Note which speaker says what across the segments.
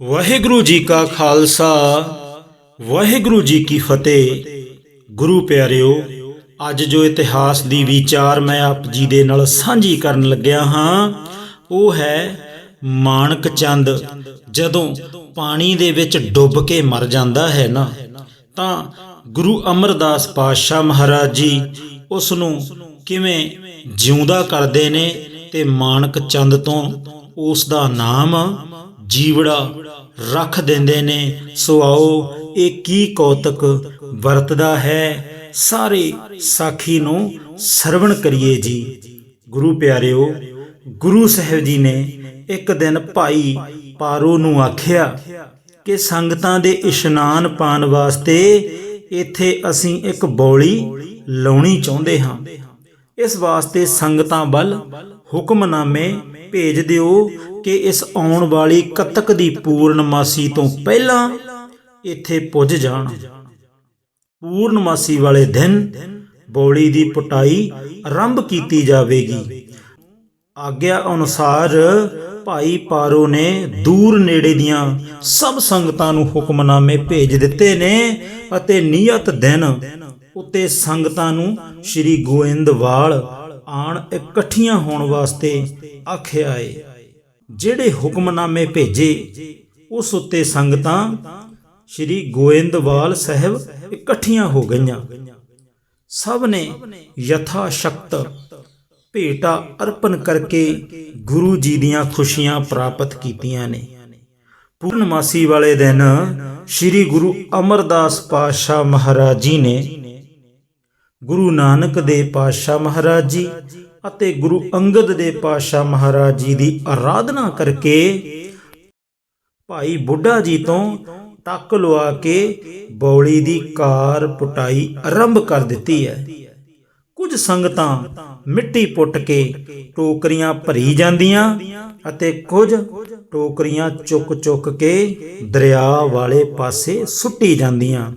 Speaker 1: ਵਾਹਿਗੁਰੂ ਜੀ ਕਾ ਖਾਲਸਾ, ਵਾਹਿਗੁਰੂ ਜੀ ਕੀ ਫਤਿਹ। ਗੁਰੂ ਪਿਆਰਿਓ, ਅੱਜ ਜੋ ਇਤਿਹਾਸ ਦੀ ਵਿਚਾਰ ਮੈਂ ਆਪ ਜੀ ਦੇ ਨਾਲ ਸਾਂਝੀ ਕਰਨ ਲੱਗਿਆ ਹਾਂ, ਉਹ ਹੈ ਮਾਣਕ ਚੰਦ। ਜਦੋਂ ਪਾਣੀ ਦੇ ਵਿੱਚ ਡੁੱਬ ਕੇ ਮਰ ਜਾਂਦਾ ਹੈ ਨਾ, ਤਾਂ ਗੁਰੂ ਅਮਰਦਾਸ ਪਾਤਸ਼ਾਹ ਮਹਾਰਾਜ ਜੀ ਉਸ ਨੂੰ ਕਿਵੇਂ ਜਿਉਂਦਾ ਕਰਦੇ ਨੇ ਤੇ ਮਾਣਕ ਚੰਦ ਤੋਂ ਉਸ ਦਾ ਨਾਮ ਜੀਵੜਾ ਰੱਖ ਦਿੰਦੇ ਨੇ। ਸੋ ਆਓ, ਇਹ ਕੀ ਕੌਤਕ ਵਰਤਦਾ ਹੈ? ਸਾਰੇ ਸਾਖੀ ਨੂੰ ਸਰਵਣ ਕਰੀਏ ਜੀ। ਗੁਰੂ ਪਿਆਰਿਓ, ਗੁਰੂ ਸਾਹਿਬ ਜੀ ਨੇ ਇੱਕ ਦਿਨ ਭਾਈ ਪਾਰੋ ਨੂੰ ਆਖਿਆ ਕਿ ਸੰਗਤਾਂ ਦੇ ਇਸ਼ਨਾਨ ਪਾਣ ਵਾਸਤੇ ਇੱਥੇ ਅਸੀਂ ਇੱਕ ਬੌਲੀ ਲਾਉਣੀ ਚਾਹੁੰਦੇ ਹਾਂ। ਇਸ ਵਾਸਤੇ ਸੰਗਤਾਂ ਵੱਲ ਹੁਕਮਨਾਮੇ ਭੇਜ ਦਿਓ ਕਿ ਇਸ ਆਉਣ ਵਾਲੀ ਕੱਤਕ ਦੀ ਪੂਰਨਮਾਸੀ ਤੋਂ ਪਹਿਲਾਂ ਇੱਥੇ ਪੁੱਜ ਜਾਣ। ਪੂਰਨਮਾਸੀ ਵਾਲੇ ਦਿਨ ਬੌਲੀ ਦੀ ਪਟਾਈ ਆਰੰਭ ਕੀਤੀ ਜਾਵੇਗੀ। ਆਗਿਆ ਅਨੁਸਾਰ ਭਾਈ ਪਾਰੋ ਨੇ ਦੂਰ ਨੇੜੇ ਦੀਆਂ ਸਭ ਸੰਗਤਾਂ ਨੂੰ ਹੁਕਮਨਾਮੇ ਭੇਜ ਦਿੱਤੇ ਨੇ ਅਤੇ ਨਿਯਤ ਦਿਨ ਉੱਤੇ ਸੰਗਤਾਂ ਨੂੰ ਸ੍ਰੀ ਗੋਇੰਦਵਾਲ ਆਣ ਇਕੱਠੀਆਂ ਹੋਣ ਵਾਸਤੇ ਆਖਿਆ ਏ। ਜਿਹੜੇ ਹੁਕਮਨਾਮੇ ਭੇਜੇ, ਉਸ ਉੱਤੇ ਸੰਗਤਾਂ ਸ੍ਰੀ ਗੋਇੰਦਵਾਲ ਸਾਹਿਬ ਇਕੱਠੀਆਂ ਹੋ ਗਈਆਂ। ਸਭ ਨੇ ਯਥਾ ਸ਼ਕਤ ਭੇਟਾ ਅਰਪਣ ਕਰਕੇ ਗੁਰੂ ਜੀ ਦੀਆਂ ਖੁਸ਼ੀਆਂ ਪ੍ਰਾਪਤ ਕੀਤੀਆਂ ਨੇ। ਪੂਰਨਮਾਸੀ ਵਾਲੇ ਦਿਨ ਸ੍ਰੀ ਗੁਰੂ ਅਮਰਦਾਸ ਪਾਤਸ਼ਾਹ ਮਹਾਰਾਜ ਜੀ ਨੇ ਗੁਰੂ ਨਾਨਕ ਦੇ ਪਾਤਸ਼ਾਹ ਮਹਾਰਾਜ ਜੀ ਅਤੇ ਗੁਰੂ ਅੰਗਦ ਦੇ ਪਾਤਸ਼ਾਹ ਮਹਾਰਾਜ ਜੀ ਦੀ ਆਰਾਧਨਾ ਕਰਕੇ ਭਾਈ ਬੁੱਢਾ ਜੀ ਤੋਂ ਟੱਕ ਲਵਾ ਕੇ ਬੌਲੀ ਦੀ ਕਾਰ ਪੁਟਾਈ ਆਰੰਭ ਕਰ ਦਿੱਤੀ ਹੈ। ਕੁਝ ਸੰਗਤਾਂ ਮਿੱਟੀ ਪੁੱਟ ਕੇ ਟੋਕਰੀਆਂ ਭਰੀ ਜਾਂਦੀਆਂ ਅਤੇ ਕੁਝ ਟੋਕਰੀਆਂ ਚੁੱਕ-ਚੁੱਕ ਕੇ ਦਰਿਆ ਵਾਲੇ ਪਾਸੇ ਸੁੱਟੀ ਜਾਂਦੀਆਂ।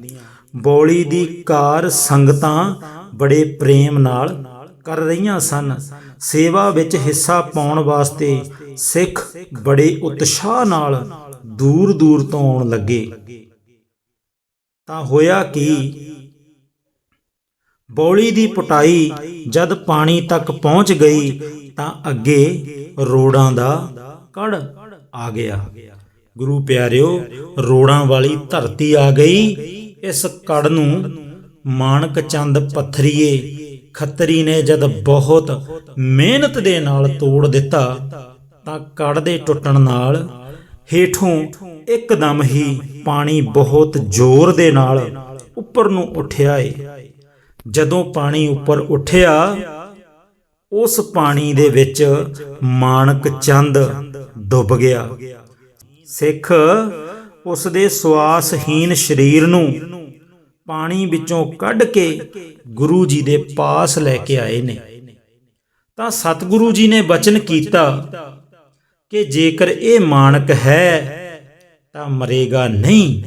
Speaker 1: ਬੌਲੀ ਦੀ ਕਾਰ ਸੰਗਤਾਂ ਬੜੇ ਪ੍ਰੇਮ ਨਾਲ ਕਰ ਰਹੀਆਂ ਸਨ। ਸੇਵਾ ਵਿੱਚ ਹਿੱਸਾ ਪਾਉਣ ਵਾਸਤੇ ਸਿੱਖ ਬੜੇ ਉਤਸ਼ਾਹ ਨਾਲ ਦੂਰ ਦੂਰ ਤੋਂ ਆਉਣ ਲੱਗੇ। ਤਾਂ ਹੋਇਆ ਕੀ, ਬੌਲੀ ਦੀ ਪਟਾਈ ਜਦ ਪਾਣੀ ਤੱਕ ਪਹੁੰਚ ਗਈ ਤਾਂ ਅੱਗੇ ਰੋੜਾਂ ਦਾ ਕੜ ਆ ਗਿਆ। ਗੁਰੂ ਪਿਆਰਿਓ, ਰੋੜਾਂ ਵਾਲੀ ਧਰਤੀ ਆ ਗਈ। ਇਸ ਕੜ ਨੂੰ ਮਾਨਕ ਚੰਦ ਪੱਥਰੀਏ, ਖੱਤਰੀ ਨੇ ਜਦ ਬਹੁਤ ਮਿਹਨਤ ਦੇ ਨਾਲ ਤੋੜ ਦਿੱਤਾ, ਤਾਂ ਕੜ ਦੇ ਟੁੱਟਣ ਨਾਲ ਹੇਠੋਂ ਇੱਕਦਮ ਹੀ ਪਾਣੀ ਬਹੁਤ ਜ਼ੋਰ ਦੇ ਨਾਲ ਉੱਪਰ ਨੂੰ ਉੱਠਿਆ ਏ। ਜਦੋਂ ਪਾਣੀ ਉੱਪਰ ਉੱਠਿਆ, ਉਸ ਪਾਣੀ ਦੇ ਵਿੱਚ ਮਾਨਕ ਚੰਦ ਡੁੱਬ ਗਿਆ। ਸਿੱਖ, ਉਸ ਦੇ ਸਵਾਸਹੀਨ ਸਰੀਰ ਨੂੰ ਪਾਣੀ ਵਿੱਚੋਂ ਕੱਢ ਕੇ ਗੁਰੂ ਜੀ ਦੇ ਪਾਸ ਲੈ ਕੇ ਆਏ ਨੇ। ਤਾਂ ਸਤਿਗੁਰੂ ਜੀ ਨੇ ਬਚਨ ਕੀਤਾ ਕਿ ਜੇਕਰ ਇਹ ਮਾਨਕ ਹੈ, ਤਾਂ ਮਰੇਗਾ ਨਹੀਂ।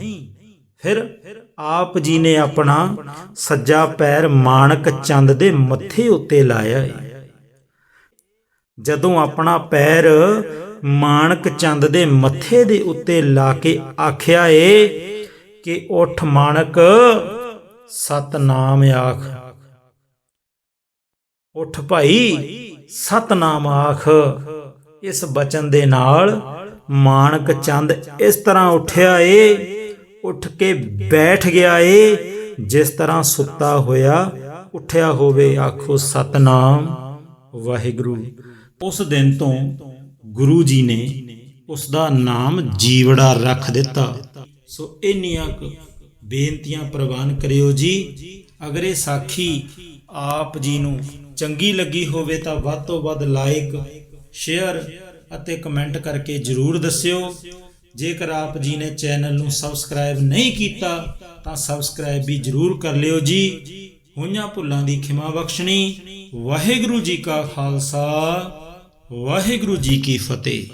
Speaker 1: ਫਿਰ ਆਪ ਜੀ ਨੇ ਆਪਣਾ ਸੱਜਾ ਪੈਰ ਮਾਨਕ ਚੰਦ ਦੇ ਮੱਥੇ ਉੱਤੇ ਲਾਇਆ ਜਦੋਂ ਆਪਣਾ ਪੈਰ ਮਾਨਕ ਚੰਦ ਦੇ ਮੱਥੇ ਦੇ ਉੱਤੇ ਲਾ ਕੇ ਆਖਿਆ ਏ ਕਿ ਉਠ ਮਾਨਕ ਸਤਨਾਮ ਆਖ। ਉਠ ਭਾਈ ਸਤਨਾਮ ਆਖ। ਇਸ ਬਚਨ ਦੇ ਨਾਲ ਮਾਨਕ ਚੰਦ ਇਸ ਤਰ੍ਹਾਂ ਉੱਠਿਆ ਏ, ਉੱਠ ਕੇ ਬੈਠ ਗਿਆ ਏ, ਜਿਸ ਤਰ੍ਹਾਂ ਸੁੱਤਾ ਹੋਇਆ ਉੱਠਿਆ ਹੋਵੇ ਆਖੋ ਸਤਨਾਮ ਵਾਹਿਗੁਰੂ। ਉਸ ਦਿਨ ਤੋਂ ਗੁਰੂ ਜੀ ਨੇ ਉਸ ਦਾ ਨਾਮ ਜੀਵੜਾ ਰੱਖ ਦਿੱਤਾ। ਸੋ ਇੰਨੀਆਂ ਬੇਨਤੀਆਂ ਪ੍ਰਵਾਨ ਕਰਿਓ ਜੀ। ਅਗਰ ਇਹ ਸਾਖੀ ਆਪ ਜੀ ਨੂੰ ਚੰਗੀ ਲੱਗੀ ਹੋਵੇ ਤਾਂ ਵੱਧ ਤੋਂ ਵੱਧ ਲਾਈਕ ਸ਼ੇਅਰ ਅਤੇ ਕਮੈਂਟ ਕਰਕੇ ਜਰੂਰ ਦੱਸਿਓ। ਜੇਕਰ ਆਪ ਜੀ ਨੇ ਚੈਨਲ ਨੂੰ ਸਬਸਕ੍ਰਾਈਬ ਨਹੀਂ ਕੀਤਾ ਤਾਂ ਸਬਸਕ੍ਰਾਈਬ ਵੀ ਜਰੂਰ ਕਰ ਲਿਓ ਜੀ। ਹੋਈਆਂ ਭੁੱਲਾਂ ਦੀ ਖਿਮਾ ਬਖਸ਼ਣੀ। ਵਾਹਿਗੁਰੂ ਜੀ ਕਾ ਖਾਲਸਾ, ਵਾਹਿਗੁਰੂ ਜੀ ਕੀ ਫਤਿਹ।